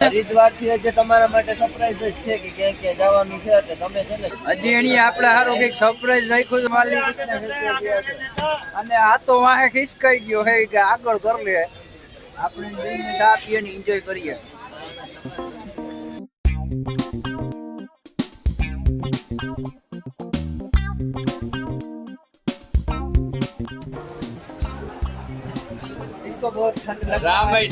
હરિદ્વારથી આજે તમારા માટે સરપ્રાઈઝ જ છે કે ક્યાં ક્યાં જવાનું છે એટલે તમે છે ને હજી એની આપણે સારું કંઈક સરપ્રાઈઝ રાખ્યું છે માલિક. અને આ તો વાહે ખિસકાઈ ગયો હે કે આગળ કરી લે. આપણે જઈને ચા પીએ ને એન્જોય કરીએ રામ ભાઈ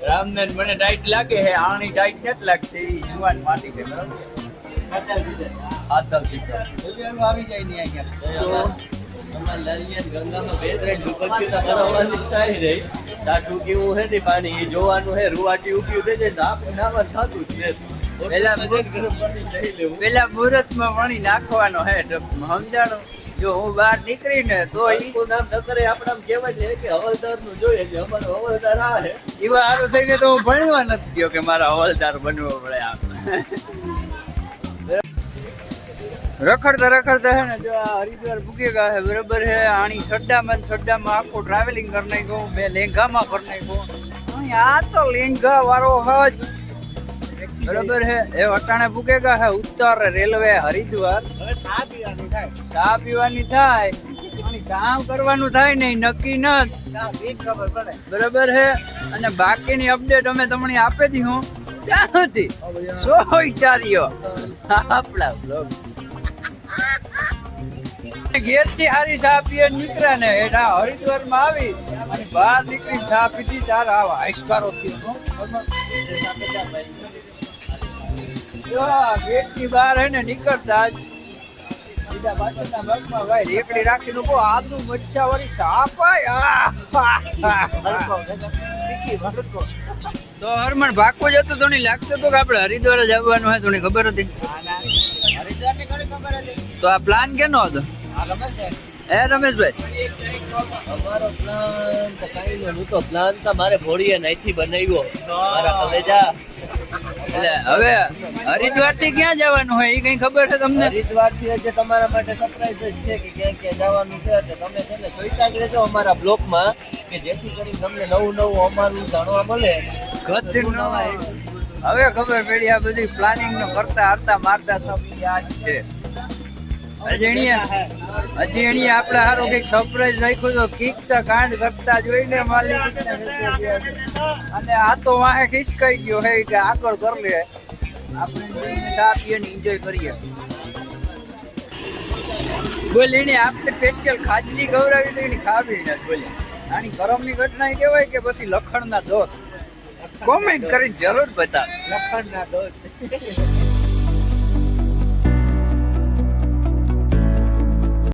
રામનેન મને ડાઈટ લાગે હે આની ડાઈટ કેટ લાગશે એ યુવાન માટે છે બરાબર? આતલ શીખો આવી જાય કેવું હે તે પાણી? જોવાનું હે રૂવાટી ઉગ્યું થઈ જાય આપણે નામાં થતું છે. પેલા મુહૂર્તમાં પાણી નાખવાનો હે સમજાણું? જો હું બહાર નીકળીને તો ઈ નામ ન કરે આપણે કહેવાય છે કે હવલદારનું જોઈએ છે અમારો હવલદાર આ છે. એવા સારું થઈને તો હું ભણવા નથી ગયો કે મારા હવલદાર બનવો પડે આમ. રખડતા રખડતા હે ને જો આ હરિદ્વાર ભૂકી ગયા છે બરાબર છે આની છડ્ડામાં છડામાં આખું ટ્રાવેલિંગ કરી નાખ્યું મેં લેંઘામાં કરી નાખ્યું. આ તો લેંઘા વાળો હજ. બરાબર છે એ વટાણે ભૂકે ગયા હે ઉત્તર રેલવે હરિદ્વાર. હવે ચા પીવાની થાય. ચા પીવાની થાય. કામ કરવાનું થાય નહીં નક્કી ન ખબર પડે. બરાબર છે અને બાકીની અપડેટ અમે તમને આપી દી હું. ત્યાં હતી? સો વિચાર્યો? આપણા બ્લોગ ગેરથી હારી ચા પીએ નીકળ્યા ને એના હરિદ્વારમાં આવી અને બહાર નીકળી ચા પીધી તાર આવા આઈસ્કારો થયો જો. જ તો હરમણ ભાગવું જતું તો લાગતું હતું કે આપણે હરિદ્વાર જ આવવાનું હોય તો ખબર હતી? તો આ પ્લાન કેનો હતો? હે રમેશભાઈ? અમારો પ્લાન તો કઈ નહીં હું તો પ્લાન તો મારે ભોળીએ નહીંથી બનાવ્યો. મારા કલેજા. એટલે હવે હરિદ્વારથી ક્યાં જવાનું હોય એ કઈ ખબર છે તમને? હરિદ્વારથી જે તમારા માટે સરપ્રાઈઝ જ છે કે ક્યાં ક્યાં જવાનું છે. એટલે તમે છે ને જોઈતા જ રહેજો અમારા બ્લોગમાં કે જેથી કરીને તમને નવું નવું અમારું જાણવા મળે. ગતિ હવે ખબર પડી આ બધી પ્લાનિંગ કરતા હરતા મારતા સબ યાદ છે. એણીએ હજી આપણે સરપ્રાઈઝ રાખ્યું તો કીક કાંડ કરતા જોઈને માલિક. અને આ તો વાહે ખિસકાઈ ગયો હે કે આગળ કર ને એન્જોય કરીએ. બોલ એને આપણે સ્પેશિયલ ખાજલી ગવરાવી તો એની ખાવી નથી ગરમ આની કરમની ઘટના કહેવાય કે પછી લખણના દોષ. કોમેન્ટ કરી જરૂર બતાવ. લખણ ના દોષ.